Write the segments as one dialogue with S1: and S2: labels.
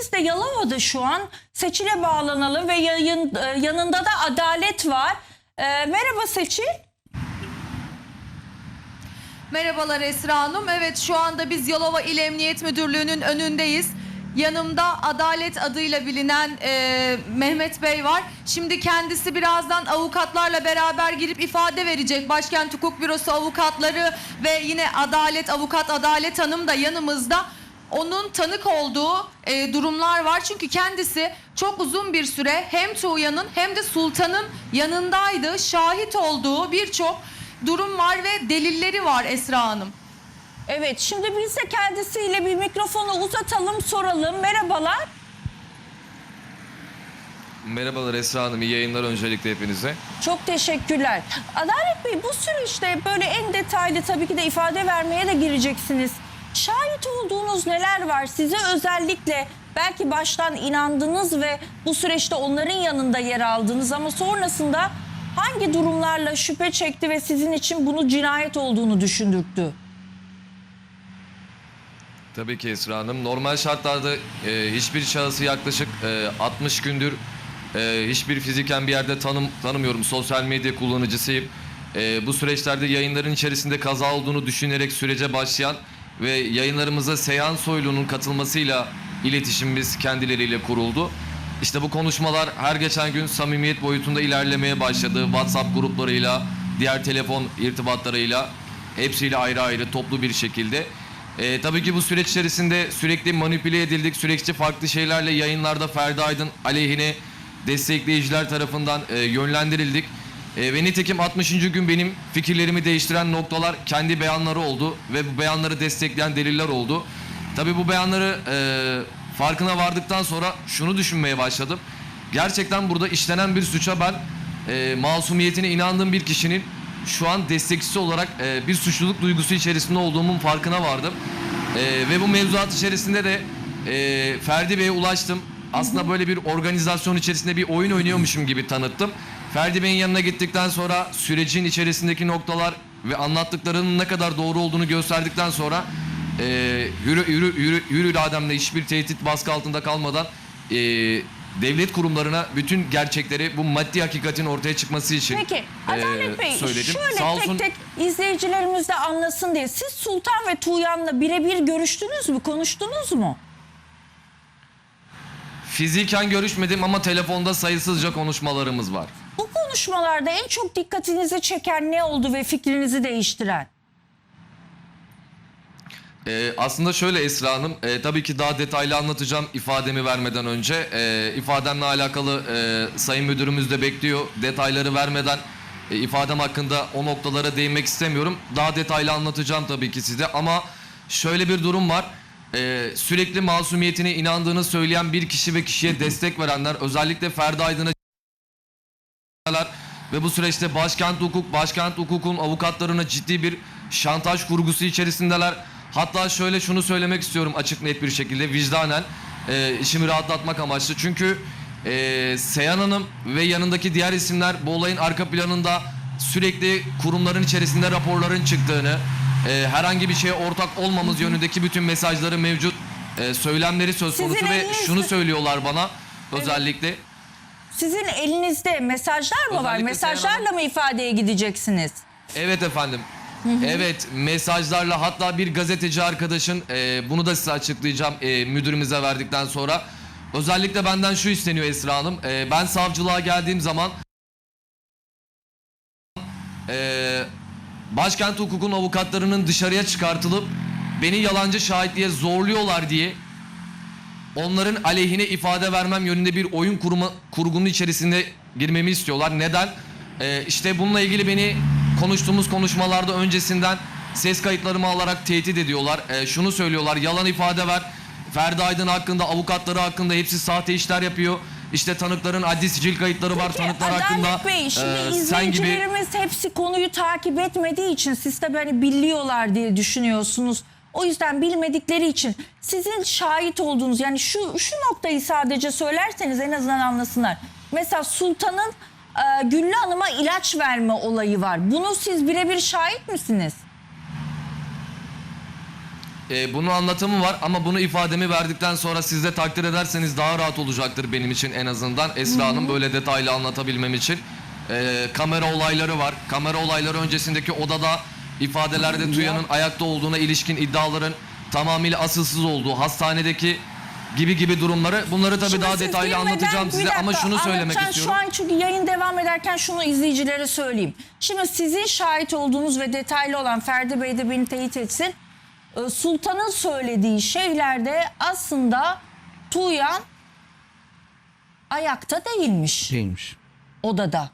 S1: biz de Yalova'da şu an Seçil'e bağlanalım ve yayın, e, yanında da Adalet var. E, merhaba Seçil.
S2: Merhabalar Esra Hanım. Evet şu anda biz Yalova İl Emniyet Müdürlüğü'nün önündeyiz. Yanımda Adalet adıyla bilinen e, Mehmet Bey var. Şimdi kendisi birazdan avukatlarla beraber girip ifade verecek. Başkent Hukuk Bürosu avukatları ve yine Adalet Avukat Adalet Hanım da yanımızda. Onun tanık olduğu e, durumlar var. Çünkü kendisi çok uzun bir süre hem Tuğya'nın hem de Sultan'ın yanındaydı. Şahit olduğu birçok durum var ve delilleri var Esra Hanım.
S1: Evet şimdi biz de kendisiyle bir mikrofonu uzatalım soralım. Merhabalar.
S3: Merhabalar Esra Hanım, iyi yayınlar öncelikle hepinize.
S1: Çok teşekkürler. Adalet Bey bu süreçte böyle en detaylı tabii ki de ifade vermeye de gireceksiniz. Şahit olduğunuz neler var? Size özellikle belki baştan inandınız ve bu süreçte onların yanında yer aldınız ama sonrasında hangi durumlarla şüphe çekti ve sizin için bunu cinayet olduğunu düşündürttü?
S3: Tabii ki Esra Hanım. Normal şartlarda e, hiçbir şahısı yaklaşık e, 60 gündür e, hiçbir fiziken bir yerde tanım tanımıyorum. Sosyal medya kullanıcısıyım. E, bu süreçlerde yayınların içerisinde kaza olduğunu düşünerek sürece başlayan ve yayınlarımıza Seyhan Soylu'nun katılmasıyla iletişimimiz kendileriyle kuruldu. İşte bu konuşmalar her geçen gün samimiyet boyutunda ilerlemeye başladı. WhatsApp gruplarıyla, diğer telefon irtibatlarıyla hepsiyle ayrı ayrı toplu bir şekilde. Ee, tabii ki bu süreç içerisinde sürekli manipüle edildik. Sürekli farklı şeylerle yayınlarda Ferdi Aydın aleyhine destekleyiciler tarafından e, yönlendirildik. E, ve nitekim 60. gün benim fikirlerimi değiştiren noktalar kendi beyanları oldu. Ve bu beyanları destekleyen deliller oldu. Tabii bu beyanları e, farkına vardıktan sonra şunu düşünmeye başladım. Gerçekten burada işlenen bir suça ben e, masumiyetine inandığım bir kişinin şu an destekçisi olarak e, bir suçluluk duygusu içerisinde olduğumun farkına vardım. E, ve bu mevzuat içerisinde de e, Ferdi Bey'e ulaştım. Aslında böyle bir organizasyon içerisinde bir oyun oynuyormuşum gibi tanıttım. Ferdi Bey'in yanına gittikten sonra sürecin içerisindeki noktalar ve anlattıklarının ne kadar doğru olduğunu gösterdikten sonra e, yürü, yürü, yürü, yürü irademle hiçbir tehdit baskı altında kalmadan e, devlet kurumlarına bütün gerçekleri bu maddi hakikatin ortaya çıkması için
S1: Peki Adalet
S3: e,
S1: Bey
S3: söyledim.
S1: şöyle
S3: Sağ olsun
S1: tek tek izleyicilerimiz de anlasın diye. Siz Sultan ve Tuğyan'la birebir görüştünüz mü? Konuştunuz mu?
S3: fiziken görüşmedim ama telefonda sayısızca konuşmalarımız var.
S1: Konuşmalarda en çok dikkatinizi çeken ne oldu ve fikrinizi değiştiren?
S3: Ee, aslında şöyle Esra Hanım, e, tabii ki daha detaylı anlatacağım ifademi vermeden önce. E, ifademle alakalı e, Sayın Müdürümüz de bekliyor. Detayları vermeden e, ifadem hakkında o noktalara değinmek istemiyorum. Daha detaylı anlatacağım tabii ki size ama şöyle bir durum var. E, sürekli masumiyetine inandığını söyleyen bir kişi ve kişiye destek verenler özellikle Ferdi Aydın'a ve bu süreçte başkent hukuk, başkent hukukun avukatlarına ciddi bir şantaj kurgusu içerisindeler. Hatta şöyle şunu söylemek istiyorum açık net bir şekilde vicdanen e, işimi rahatlatmak amaçlı. Çünkü e, Seyhan Hanım ve yanındaki diğer isimler bu olayın arka planında sürekli kurumların içerisinde raporların çıktığını, e, herhangi bir şeye ortak olmamız yönündeki bütün mesajları mevcut e, söylemleri söz
S1: Sizin
S3: konusu ve
S1: elinizde-
S3: şunu söylüyorlar bana özellikle.
S1: Sizin elinizde mesajlar mı var?
S3: Özellikle
S1: Mesajlarla mı ifadeye gideceksiniz?
S3: Evet efendim. Evet mesajlarla hatta bir gazeteci arkadaşın e, bunu da size açıklayacağım e, müdürümüze verdikten sonra. Özellikle benden şu isteniyor Esra Hanım. E, ben savcılığa geldiğim zaman e, başkent hukukun avukatlarının dışarıya çıkartılıp beni yalancı şahitliğe zorluyorlar diye onların aleyhine ifade vermem yönünde bir oyun kurma, kurgunun içerisinde girmemi istiyorlar. Neden? Ee, işte bununla ilgili beni konuştuğumuz konuşmalarda öncesinden ses kayıtlarımı alarak tehdit ediyorlar. Ee, şunu söylüyorlar, yalan ifade ver. Ferdi Aydın hakkında, avukatları hakkında hepsi sahte işler yapıyor. İşte tanıkların adli sicil kayıtları var
S1: Peki,
S3: tanıklar
S1: Adalet
S3: hakkında.
S1: Bey şimdi
S3: Ee, sen gibi
S1: izleyicilerimiz hepsi konuyu takip etmediği için siz tabii hani biliyorlar diye düşünüyorsunuz. O yüzden bilmedikleri için sizin şahit olduğunuz yani şu şu noktayı sadece söylerseniz en azından anlasınlar. Mesela Sultan'ın e, Güllü Hanım'a ilaç verme olayı var. Bunu siz birebir şahit misiniz?
S3: e, bunun anlatımı var ama bunu ifademi verdikten sonra siz de takdir ederseniz daha rahat olacaktır benim için en azından. Esra Hanım böyle detaylı anlatabilmem için. E, kamera olayları var. Kamera olayları öncesindeki odada ifadelerde Tuya'nın ayakta olduğuna ilişkin iddiaların tamamıyla asılsız olduğu, hastanedeki gibi gibi durumları bunları tabii
S1: Şimdi
S3: daha
S1: siz
S3: detaylı
S1: girmeden
S3: anlatacağım
S1: bir
S3: size
S1: dakika
S3: ama şunu söylemek
S1: anlatacağım.
S3: istiyorum.
S1: Şu an çünkü yayın devam ederken şunu izleyicilere söyleyeyim. Şimdi sizin şahit olduğunuz ve detaylı olan Ferdi Bey de beni teyit etsin. Ee, Sultan'ın söylediği şeylerde aslında Tuğyan ayakta değilmiş
S4: Değilmiş.
S1: odada.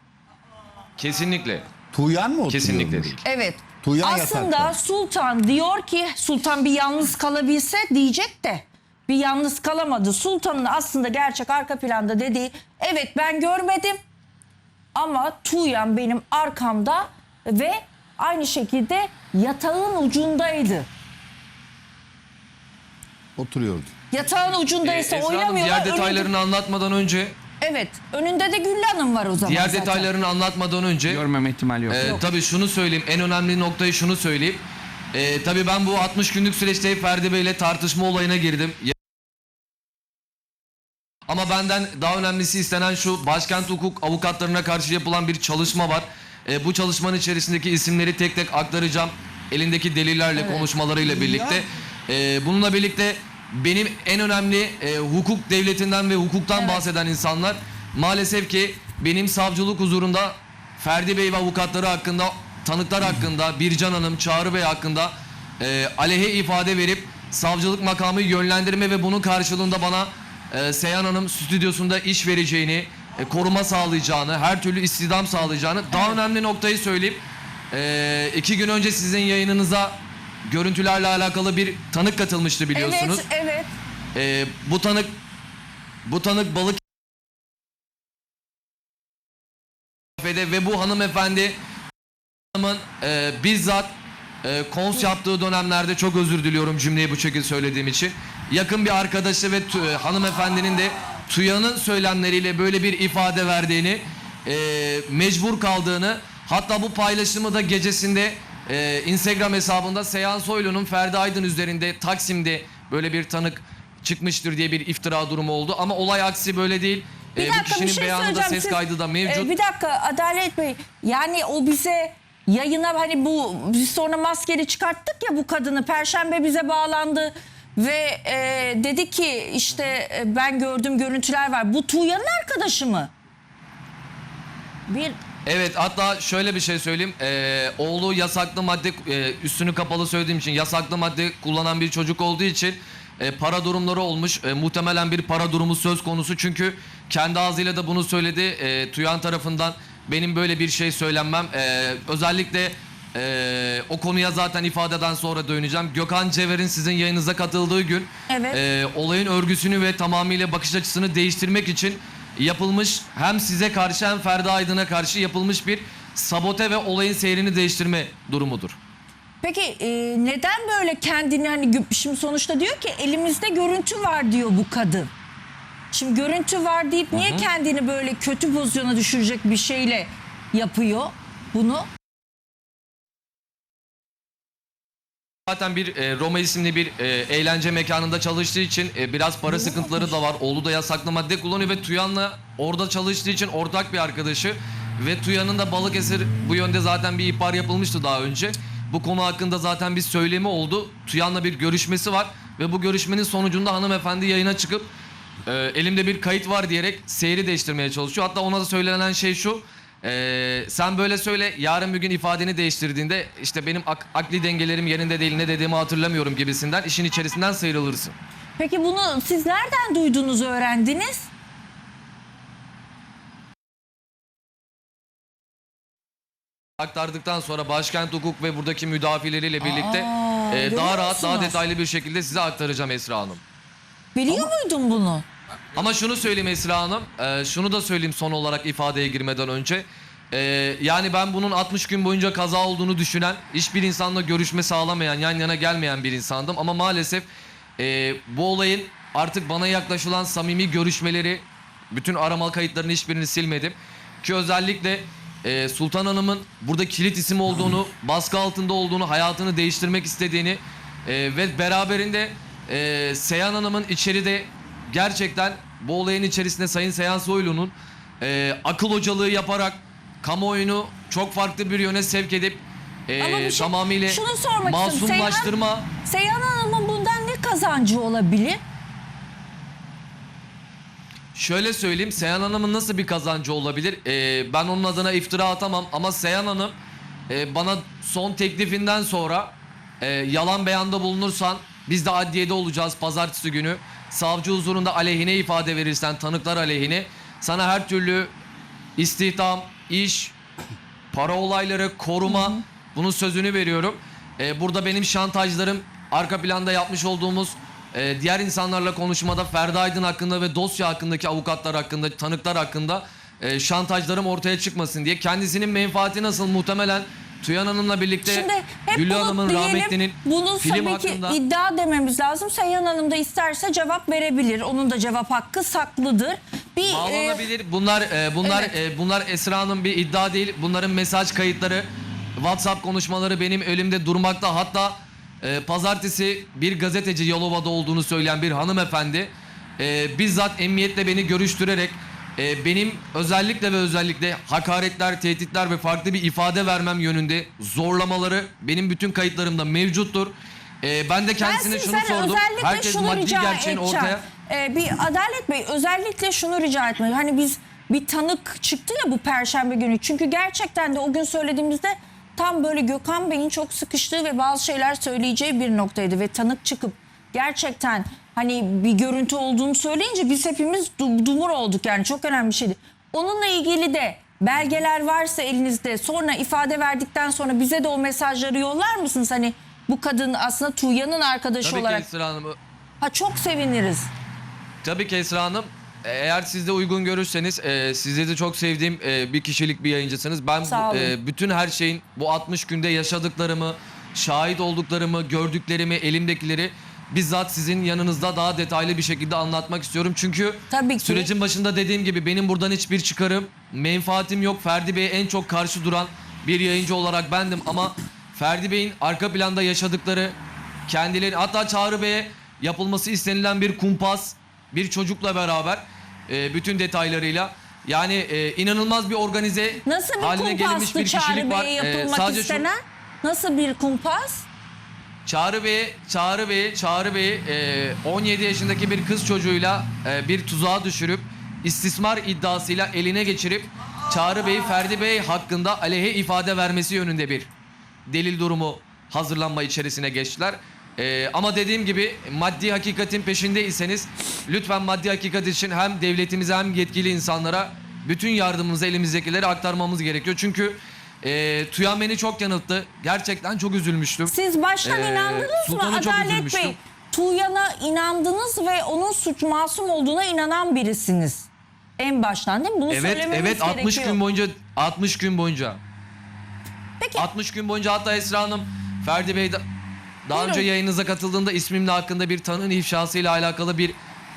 S3: Kesinlikle.
S4: Tuğyan mı oturuyormuş?
S3: Kesinlikle değil.
S1: Evet.
S4: Tuğyan
S1: Aslında
S4: yatakta.
S1: Sultan diyor ki Sultan bir yalnız kalabilse diyecek de bir yalnız kalamadı. Sultan'ın aslında gerçek arka planda dediği evet ben görmedim ama Tuğyan benim arkamda ve aynı şekilde yatağın ucundaydı.
S4: Oturuyordu.
S1: Yatağın ucundaysa
S3: Ee, Esra Hanım
S1: oynamıyorlar.
S3: diğer detaylarını anlatmadan önce
S1: evet. Önünde de Güllü Hanım var o zaman
S3: diğer
S1: zaten.
S3: detaylarını anlatmadan önce
S5: Görmeme ihtimali yok.
S3: Ee, tabii şunu söyleyeyim. En önemli noktayı şunu söyleyeyim. Ee, tabii ben bu 60 günlük süreçte Ferdi Bey'le tartışma olayına girdim. Ya- Ama benden daha önemlisi istenen şu başkent hukuk avukatlarına karşı yapılan bir çalışma var. Ee, bu çalışmanın içerisindeki isimleri tek tek aktaracağım. Elindeki delillerle konuşmalarıyla birlikte. Ee, bununla birlikte benim en önemli e, hukuk devletinden ve hukuktan
S1: Evet.
S3: bahseden insanlar maalesef ki benim savcılık huzurunda Ferdi Bey ve avukatları hakkında, tanıklar hakkında, Bircan Hanım, Çağrı Bey hakkında e, aleyhe ifade verip savcılık makamı yönlendirme ve bunun karşılığında bana e, Seyhan Hanım stüdyosunda iş vereceğini, e, koruma sağlayacağını, her türlü istihdam sağlayacağını. Daha önemli noktayı söyleyeyim. E, iki gün önce sizin yayınınıza görüntülerle alakalı bir tanık katılmıştı biliyorsunuz.
S1: Evet, evet.
S3: E, bu tanık bu tanık balık kafede ve bu hanımefendi hanımın e, bizzat e, kons yaptığı dönemlerde çok özür diliyorum cümleyi bu şekilde söylediğim için. Yakın bir arkadaşı ve e, hanımefendinin de Tuya'nın söylemleriyle böyle bir ifade verdiğini, e, mecbur kaldığını, hatta bu paylaşımı da gecesinde e, Instagram hesabında Seyhan Soylu'nun Ferdi Aydın üzerinde Taksim'de böyle bir tanık çıkmıştır diye bir iftira durumu oldu. Ama olay aksi böyle değil.
S1: Bir
S3: E, bu
S1: dakika
S3: kişinin
S1: bir şey
S3: beyanı da
S1: söyleyeceğim.
S3: ses
S1: Siz-
S3: kaydı da mevcut.
S1: e, bir dakika Adalet Bey yani o bize yayına hani bu biz sonra maskeli çıkarttık ya bu kadını Perşembe bize bağlandı ve e, dedi ki işte e, ben gördüm görüntüler var. Bu Tuğyan'ın arkadaşı mı? Bir
S3: Evet hatta şöyle bir şey söyleyeyim. Ee, oğlu yasaklı madde e, üstünü kapalı söylediğim için yasaklı madde kullanan bir çocuk olduğu için e, para durumları olmuş. E, muhtemelen bir para durumu söz konusu. Çünkü kendi ağzıyla da bunu söyledi. E, Tuyan tarafından benim böyle bir şey söylenmem. E, özellikle e, o konuya zaten ifadeden sonra döneceğim. Gökhan Cever'in sizin yayınıza katıldığı gün
S1: Evet.
S3: e, olayın örgüsünü ve tamamıyla bakış açısını değiştirmek için yapılmış hem size karşı hem Ferdi Aydın'a karşı yapılmış bir sabote ve olayın seyrini değiştirme durumudur.
S1: Peki e, neden böyle kendini hani şimdi sonuçta diyor ki elimizde görüntü var diyor bu kadın. Şimdi görüntü var deyip niye kendini böyle kötü pozisyona düşürecek bir şeyle yapıyor bunu?
S3: Zaten bir e, Roma isimli bir e, eğlence mekanında çalıştığı için e, biraz para sıkıntıları da var. Oğlu da yasaklı madde kullanıyor ve Tuyan'la orada çalıştığı için ortak bir arkadaşı. Ve Tuyan'ın da Balıkesir bu yönde zaten bir ihbar yapılmıştı daha önce. Bu konu hakkında zaten bir söylemi oldu. Tuyan'la bir görüşmesi var ve bu görüşmenin sonucunda hanımefendi yayına çıkıp e, elimde bir kayıt var diyerek seyri değiştirmeye çalışıyor. Hatta ona da söylenen şey şu. E, sen böyle söyle yarın bir gün ifadeni değiştirdiğinde işte benim ak- akli dengelerim yerinde değil ne dediğimi hatırlamıyorum gibisinden işin içerisinden sıyrılırsın.
S1: Peki bunu siz nereden duydunuz öğrendiniz?
S3: Aktardıktan sonra başkent hukuk ve buradaki müdafileriyle birlikte
S1: Aa,
S3: e,
S1: görüyor
S3: daha rahat daha
S1: musunuz?
S3: detaylı bir şekilde size aktaracağım Esra Hanım.
S1: Biliyor muydun bunu?
S3: Ama şunu söyleyeyim Esra Hanım, e, şunu da söyleyeyim son olarak ifadeye girmeden önce. E, yani ben bunun 60 gün boyunca kaza olduğunu düşünen, hiçbir insanla görüşme sağlamayan, yan yana gelmeyen bir insandım. Ama maalesef e, bu olayın artık bana yaklaşılan samimi görüşmeleri, bütün arama kayıtlarının hiçbirini silmedim. Ki özellikle e, Sultan Hanım'ın burada kilit isim olduğunu, baskı altında olduğunu, hayatını değiştirmek istediğini E, ve beraberinde e, Seyhan Hanım'ın içeride gerçekten bu olayın içerisinde Sayın Seyhan Soylu'nun e, akıl hocalığı yaparak kamuoyunu çok farklı bir yöne sevk edip e,
S1: bir şey-
S3: tamamıyla
S1: şunu sormak istiyorum. Seyhan-
S3: masumlaştırma
S1: Seyhan Hanım'ın bundan ne kazancı olabilir?
S3: Şöyle söyleyeyim Seyhan Hanım'ın nasıl bir kazancı olabilir? Ee, ben onun adına iftira atamam ama Seyhan Hanım e, bana son teklifinden sonra e, yalan beyanda bulunursan biz de adliyede olacağız pazartesi günü. Savcı huzurunda aleyhine ifade verirsen tanıklar aleyhine sana her türlü istihdam, iş, para olayları, koruma bunun sözünü veriyorum. Ee, burada benim şantajlarım arka planda yapmış olduğumuz e, diğer insanlarla konuşmada Ferdi Aydın hakkında ve dosya hakkındaki avukatlar hakkında, tanıklar hakkında e, şantajlarım ortaya çıkmasın diye. Kendisinin menfaati nasıl muhtemelen Tüyan Hanım'la birlikte
S1: Şimdi hep
S3: Güllü Hanım'ın
S1: diyelim,
S3: rahmetlinin
S1: bunu
S3: film
S1: tabii ki
S3: hakkında
S1: iddia dememiz lazım. Seyhan Hanım da isterse cevap verebilir. Onun da cevap hakkı saklıdır. Bir e,
S3: Bağlanabilir. Bunlar e, bunlar
S1: evet.
S3: e, bunlar Esra'nın bir iddia değil. Bunların mesaj kayıtları, WhatsApp konuşmaları benim elimde durmakta. Hatta e, pazartesi bir gazeteci Yalova'da olduğunu söyleyen bir hanımefendi e, bizzat emniyetle beni görüştürerek e, benim özellikle ve özellikle hakaretler, tehditler ve farklı bir ifade vermem yönünde zorlamaları benim bütün kayıtlarımda mevcuttur. E, ben de kendisine
S1: ben
S3: şunu
S1: sizden
S3: sordum.
S1: özellikle
S3: Herkes
S1: şunu
S3: maddi
S1: rica
S3: gerçeğin
S1: edeceğim.
S3: ortaya
S1: Ee, bir Adalet Bey özellikle şunu rica etmek. Hani biz bir tanık çıktı ya bu perşembe günü. Çünkü gerçekten de o gün söylediğimizde tam böyle Gökhan Bey'in çok sıkıştığı ve bazı şeyler söyleyeceği bir noktaydı. Ve tanık çıkıp gerçekten hani bir görüntü olduğunu söyleyince biz hepimiz du- dumur olduk yani çok önemli bir şeydi. Onunla ilgili de belgeler varsa elinizde sonra ifade verdikten sonra bize de o mesajları yollar mısınız? Hani bu kadın aslında Tuğya'nın arkadaşı
S3: Tabii
S1: olarak
S3: ki Esra Hanım.
S1: Ha çok seviniriz.
S3: Tabii ki Esra Hanım. e, Eğer siz de uygun görürseniz e, sizleri de çok sevdiğim e, bir kişilik bir yayıncısınız. Ben
S1: Sağ olun.
S3: e, bütün her şeyin bu 60 günde yaşadıklarımı, şahit olduklarımı, gördüklerimi, elimdekileri bizzat sizin yanınızda daha detaylı bir şekilde anlatmak istiyorum. Çünkü
S1: Tabii ki.
S3: sürecin başında dediğim gibi benim buradan hiçbir çıkarım, menfaatim yok. Ferdi Bey'e en çok karşı duran bir yayıncı olarak bendim ama Ferdi Bey'in arka planda yaşadıkları, kendileri hatta Çağrı Bey'e yapılması istenilen bir kumpas, bir çocukla beraber e, bütün detaylarıyla yani e, inanılmaz bir organize
S1: Nasıl bir
S3: haline gelinmiş
S1: kumpastı
S3: bir kişilik
S1: Çağrı
S3: var.
S1: Bey'e
S3: E,
S1: yapılmak
S3: sadece şu-
S1: istenen? Nasıl bir kumpas?
S3: Çağrı Bey, Çağrı Bey, Çağrı Bey e, 17 yaşındaki bir kız çocuğuyla e, bir tuzağa düşürüp istismar iddiasıyla eline geçirip Çağrı Bey, Ferdi Bey hakkında aleyhe ifade vermesi yönünde bir delil durumu hazırlanma içerisine geçtiler. E, ama dediğim gibi maddi hakikatin peşindeyseniz lütfen maddi hakikat için hem devletimize hem yetkili insanlara bütün yardımımızı elimizdekileri aktarmamız gerekiyor. Çünkü e, Tuyan beni çok yanılttı. Gerçekten çok üzülmüştüm.
S1: Siz baştan
S3: Ee,
S1: inandınız mı
S3: Sultan'a çok
S1: Adalet
S3: üzülmüştüm.
S1: Bey? Tuğyan'a inandınız ve onun suç masum olduğuna inanan birisiniz. En baştan değil mi? Bunu
S3: Evet
S1: söylememiz
S3: evet 60
S1: gerekiyor.
S3: gün boyunca 60 gün boyunca.
S1: Peki
S3: 60 gün boyunca hatta Esra Hanım Ferdi Bey da- daha
S1: Buyurun.
S3: önce yayınınıza katıldığında ismimle hakkında bir tanığın ifşasıyla alakalı bir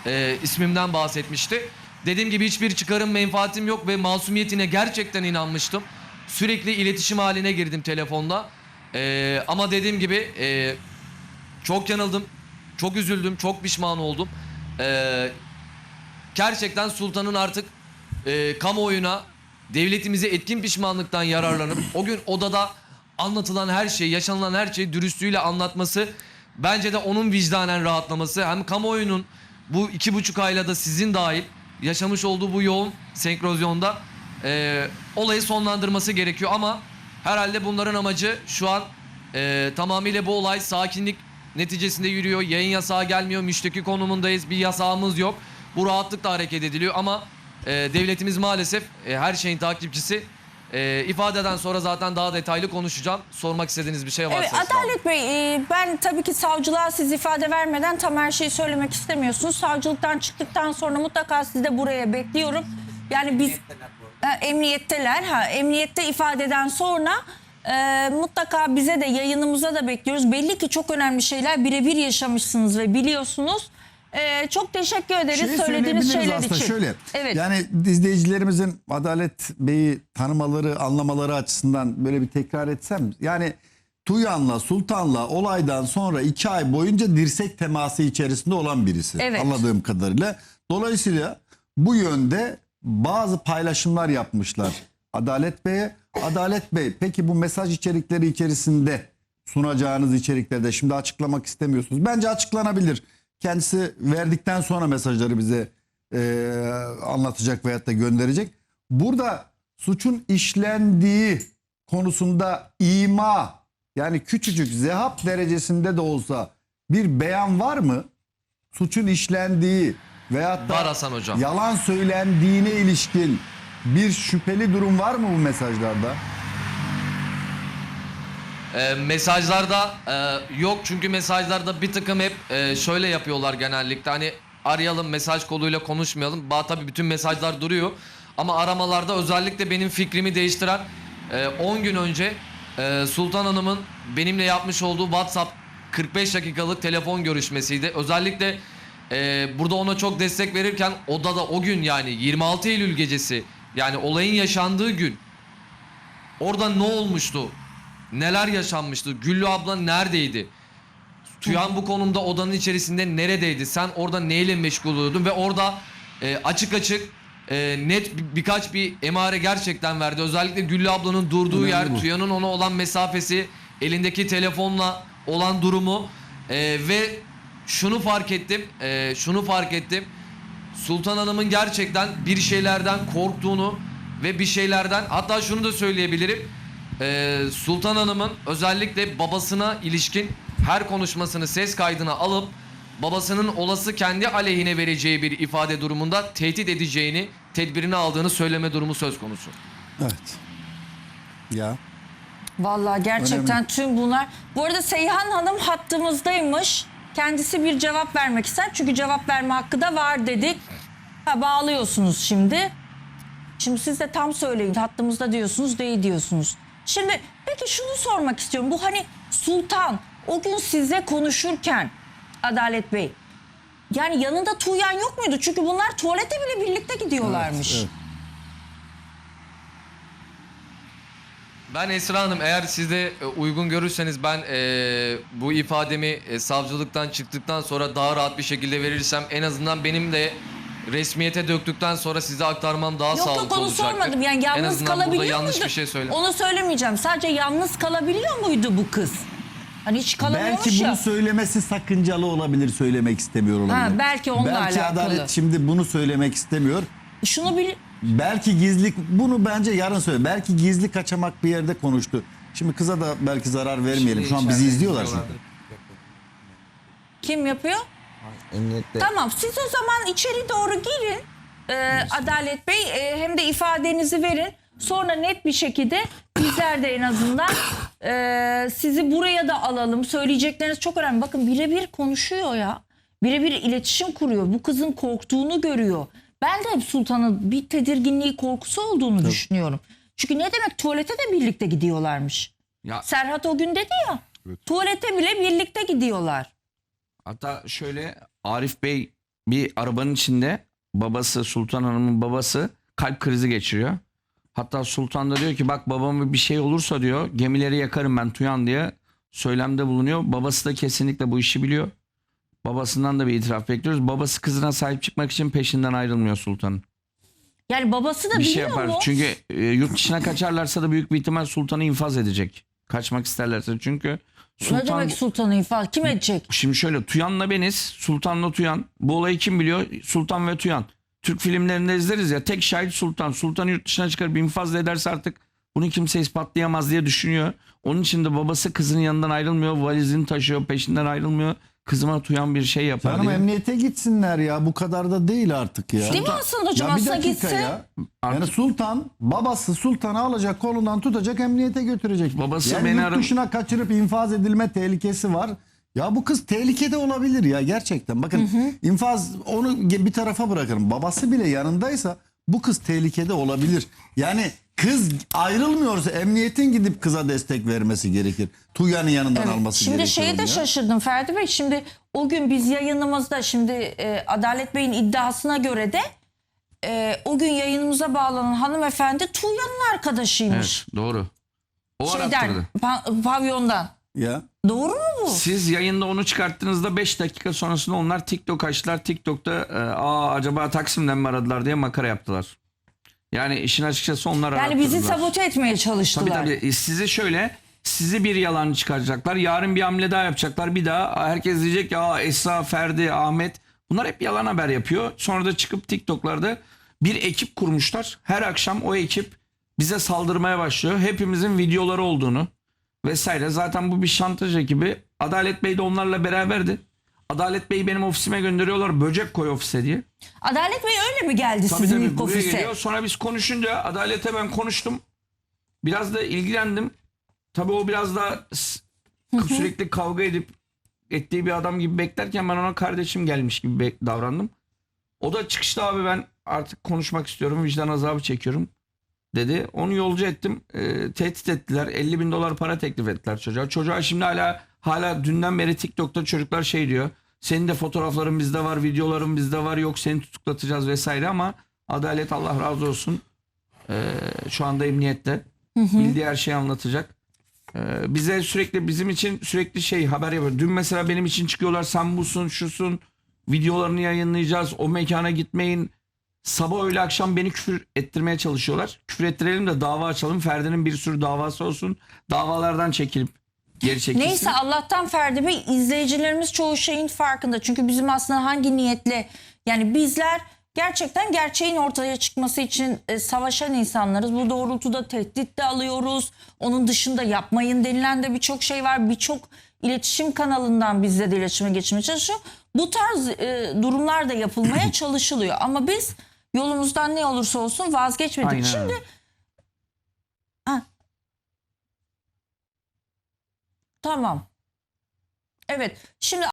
S3: e, ismimden bahsetmişti. Dediğim gibi hiçbir çıkarım menfaatim yok ve masumiyetine gerçekten inanmıştım. Sürekli iletişim haline girdim telefonda. E, ama dediğim gibi e, çok yanıldım. Çok üzüldüm. Çok pişman oldum. E, gerçekten sultanın artık e, kamuoyuna devletimize etkin pişmanlıktan yararlanıp o gün odada anlatılan her şey, yaşanılan her şeyi dürüstlüğüyle anlatması bence de onun vicdanen rahatlaması hem kamuoyunun bu iki buçuk ayla da sizin dahil yaşamış olduğu bu yoğun senkrozyonda e, olayı sonlandırması gerekiyor ama herhalde bunların amacı şu an e, tamamıyla bu olay sakinlik neticesinde yürüyor. Yayın yasağı gelmiyor. Müşteki konumundayız. Bir yasağımız yok. Bu rahatlıkla hareket ediliyor ama e, devletimiz maalesef e, her şeyin takipçisi. E, ifadeden sonra zaten daha detaylı konuşacağım. Sormak istediğiniz bir şey varsa.
S1: Evet. Adalet Bey e, ben tabii ki savcılığa siz ifade vermeden tam her şeyi söylemek istemiyorsunuz. Savcılıktan çıktıktan sonra mutlaka sizi de buraya bekliyorum. Yani biz Emniyetteler ha emniyette ifadeden sonra e, mutlaka bize de yayınımıza da bekliyoruz. Belli ki çok önemli şeyler birebir yaşamışsınız ve biliyorsunuz. E, çok teşekkür ederiz
S4: Şeyi
S1: söylediğiniz şeyler
S4: aslında
S1: için.
S4: şöyle.
S1: Evet.
S4: Yani izleyicilerimizin Adalet Bey'i tanımaları, anlamaları açısından böyle bir tekrar etsem. Yani Tuyan'la Sultan'la olaydan sonra iki ay boyunca dirsek teması içerisinde olan birisi.
S1: Evet.
S4: Anladığım kadarıyla. Dolayısıyla bu yönde bazı paylaşımlar yapmışlar Adalet Bey'e. Adalet Bey peki bu mesaj içerikleri içerisinde sunacağınız içeriklerde şimdi açıklamak istemiyorsunuz. Bence açıklanabilir. Kendisi verdikten sonra mesajları bize e, anlatacak veyahut da gönderecek. Burada suçun işlendiği konusunda ima yani küçücük zehap derecesinde de olsa bir beyan var mı? Suçun işlendiği veyahut da
S3: Var Hasan Hocam.
S4: yalan söylendiğine ilişkin bir şüpheli durum var mı bu mesajlarda?
S3: E, mesajlarda e, yok çünkü mesajlarda bir takım hep e, şöyle yapıyorlar genellikle hani arayalım mesaj koluyla konuşmayalım. Ba tabii bütün mesajlar duruyor ama aramalarda özellikle benim fikrimi değiştiren e, 10 gün önce e, Sultan Hanım'ın benimle yapmış olduğu WhatsApp 45 dakikalık telefon görüşmesiydi. Özellikle e, burada ona çok destek verirken odada o gün yani 26 Eylül gecesi yani olayın yaşandığı gün Orada ne olmuştu? Neler yaşanmıştı? Güllü abla neredeydi? Tuyan bu konumda odanın içerisinde neredeydi? Sen orada neyle meşgul oluyordun? Ve orada e, açık açık e, net bir- birkaç bir emare gerçekten verdi. Özellikle Güllü ablanın durduğu
S4: Önemli
S3: yer,
S4: bu.
S3: Tuyan'ın ona olan mesafesi, elindeki telefonla olan durumu e, ve şunu fark ettim, e, şunu fark ettim. Sultan Hanım'ın gerçekten bir şeylerden korktuğunu ve bir şeylerden hatta şunu da söyleyebilirim. Ee, Sultan Hanım'ın özellikle babasına ilişkin her konuşmasını ses kaydına alıp babasının olası kendi aleyhine vereceği bir ifade durumunda tehdit edeceğini, tedbirini aldığını söyleme durumu söz konusu.
S4: Evet. Ya.
S1: Vallahi gerçekten tüm bunlar. Bu arada Seyhan Hanım hattımızdaymış. Kendisi bir cevap vermek ister. Çünkü cevap verme hakkı da var dedik. Ha, bağlıyorsunuz şimdi. Şimdi siz de tam söyleyin. Hattımızda diyorsunuz, değil diyorsunuz. Şimdi peki şunu sormak istiyorum. Bu hani Sultan o gün sizle konuşurken Adalet Bey yani yanında Tuğyan yok muydu? Çünkü bunlar tuvalete bile birlikte gidiyorlarmış.
S4: Evet.
S3: Ben Esra Hanım eğer siz de e, uygun görürseniz ben e, bu ifademi e, savcılıktan çıktıktan sonra daha rahat bir şekilde verirsem en azından benim de resmiyete döktükten sonra size aktarmam daha
S1: Yok
S3: sağlıklı
S1: yok onu
S3: olacaktır.
S1: sormadım. Yani
S3: en
S1: yalnız
S3: azından burada
S1: kalabiliyor
S3: yanlış
S1: muydu?
S3: bir şey söyle.
S1: Onu söylemeyeceğim. Sadece yalnız kalabiliyor muydu bu kız? Hani hiç kalamıyormuş
S4: Belki bunu
S1: ya.
S4: söylemesi sakıncalı olabilir, söylemek istemiyor olabilir.
S1: Ha, belki onunla
S4: belki
S1: alakalı.
S4: Adalet şimdi bunu söylemek istemiyor.
S1: Şunu bil
S4: Belki gizli bunu bence yarın söyle. Belki gizli kaçamak bir yerde konuştu. Şimdi kıza da belki zarar vermeyelim. Şu an bizi izliyorlar çünkü.
S1: kim yapıyor?
S5: Emniyette
S1: Tamam siz o zaman içeri doğru girin. Ee, Adalet Bey e, hem de ifadenizi verin. Sonra net bir şekilde bizler de en azından e, sizi buraya da alalım. Söyleyecekleriniz çok önemli. Bakın birebir konuşuyor ya. Birebir iletişim kuruyor. Bu kızın korktuğunu görüyor. Ben de hep Sultan'ın bir tedirginliği korkusu olduğunu düşünüyorum. Çünkü ne demek tuvalete de birlikte gidiyorlarmış.
S5: ya
S1: Serhat o gün dedi ya. Tuvalete bile birlikte gidiyorlar.
S5: hatta şöyle Arif Bey bir arabanın içinde babası Sultan Hanım'ın babası kalp krizi geçiriyor. Hatta Sultan da diyor ki bak babama bir şey olursa diyor gemileri yakarım ben Tuyan diye söylemde bulunuyor. Babası da kesinlikle bu işi biliyor. Babasından da bir itiraf bekliyoruz. Babası kızına sahip çıkmak için peşinden ayrılmıyor Sultan'ın.
S1: Yani babası da
S5: Bir
S1: biliyor
S5: şey yapar.
S1: mu?
S5: Çünkü e, yurt dışına kaçarlarsa da büyük bir ihtimal Sultan'ı infaz edecek. Kaçmak isterlerse çünkü
S1: Ne
S5: Sultan
S1: demek sultanı infaz? Kim edecek?
S5: Şimdi şöyle Tuyan'la beniz, Sultan'la Tuyan. Bu olayı kim biliyor? Sultan ve Tuyan. Türk filmlerinde izleriz ya tek şahit Sultan. Sultan'ı yurt dışına çıkarıp infaz ederse artık bunu kimse ispatlayamaz diye düşünüyor. Onun için de babası kızının yanından ayrılmıyor. Valizini taşıyor peşinden ayrılmıyor. Kızıma Tuyan bir şey yapar
S4: Canım
S5: diye.
S4: emniyete gitsinler ya. Bu kadar da değil artık ya.
S1: Değil mi aslında hocam?
S4: Ya bir
S1: Aslında
S4: dakika
S1: gitse.
S4: ya. Yani
S5: Artık-
S4: Sultan babası Sultan'ı alacak kolundan tutacak emniyete götürecek.
S5: Babası
S4: yani
S5: beni
S4: yurt
S5: aram-
S4: dışına kaçırıp infaz edilme tehlikesi var. Ya bu kız tehlikede olabilir ya gerçekten. Bakın infaz onu ge- bir tarafa bırakın. Babası bile yanındaysa bu kız tehlikede olabilir. Yani kız ayrılmıyorsa emniyetin gidip kıza destek vermesi gerekir. Tuğyan'ın yanından
S1: Evet.
S4: alması
S1: Şimdi
S4: gerekir.
S1: şeye
S4: onu
S1: de
S4: ya.
S1: şaşırdım Ferdi Bey. Şimdi o gün biz yayınımızda şimdi e, Adalet Bey'in iddiasına göre de e, o gün yayınımıza bağlanan hanımefendi Tuğyan'ın arkadaşıymış.
S5: Evet doğru. O
S1: Şeyden,
S5: arattırdı.
S1: pa- pavyondan.
S4: Ya.
S1: Doğru mu bu?
S5: Siz yayında onu çıkarttığınızda 5 dakika sonrasında onlar TikTok açtılar. TikTok'ta e, aa acaba Taksim'den mi aradılar diye makara yaptılar. Yani işin açıkçası onlar
S1: Yani bizi
S5: arattırdılar.
S1: sabote etmeye
S5: Tabii
S1: çalıştılar.
S5: tabii. E, Sizi şöyle sizi bir yalan çıkaracaklar. Yarın bir hamle daha yapacaklar. Bir daha herkes diyecek ya Esra, Ferdi, Ahmet bunlar hep yalan haber yapıyor. Sonra da çıkıp TikTok'larda bir ekip kurmuşlar. Her akşam o ekip bize saldırmaya başlıyor. Hepimizin videoları olduğunu vesaire. Zaten bu bir şantaj ekibi. Adalet Bey de onlarla beraberdi. Adalet Bey'i benim ofisime gönderiyorlar. Böcek koy ofise diye.
S1: Adalet Bey öyle mi geldi
S5: Tabii
S1: sizin
S5: tabii
S1: ilk
S5: buraya
S1: ofise?
S5: geliyor. Sonra biz konuşunca Adalet'e ben konuştum. Biraz da ilgilendim. Tabii o biraz da sürekli kavga edip ettiği bir adam gibi beklerken ben ona kardeşim gelmiş gibi bek- davrandım. O da çıkışta abi ben artık konuşmak istiyorum vicdan azabı çekiyorum dedi. Onu yolcu ettim. Ee, tehdit ettiler. 50 bin dolar para teklif ettiler çocuğa. Çocuğa şimdi hala hala dünden beri TikTok'ta çocuklar şey diyor. Senin de fotoğrafların bizde var, videoların bizde var. Yok seni tutuklatacağız vesaire ama Adalet Allah razı olsun. Ee, şu anda emniyette. Bildiği her şeyi anlatacak. Ee, bize sürekli bizim için sürekli şey haber yapıyor. Dün mesela benim için çıkıyorlar sen busun şusun videolarını yayınlayacağız o mekana gitmeyin. Sabah öğle akşam beni küfür ettirmeye çalışıyorlar. Küfür ettirelim de dava açalım. Ferdi'nin bir sürü davası olsun. Davalardan çekilip geri çekilsin.
S1: Neyse Allah'tan Ferdi Bey izleyicilerimiz çoğu şeyin farkında. Çünkü bizim aslında hangi niyetle yani bizler gerçekten gerçeğin ortaya çıkması için e, savaşan insanlarız. Bu doğrultuda tehdit de alıyoruz. Onun dışında yapmayın denilen de birçok şey var. Birçok iletişim kanalından bizle de iletişime geçmeye çalışıyor. Bu tarz e, durumlar da yapılmaya çalışılıyor. Ama biz yolumuzdan ne olursa olsun vazgeçmedik.
S5: Aynen
S1: Şimdi
S5: öyle.
S1: Tamam. Evet. Şimdi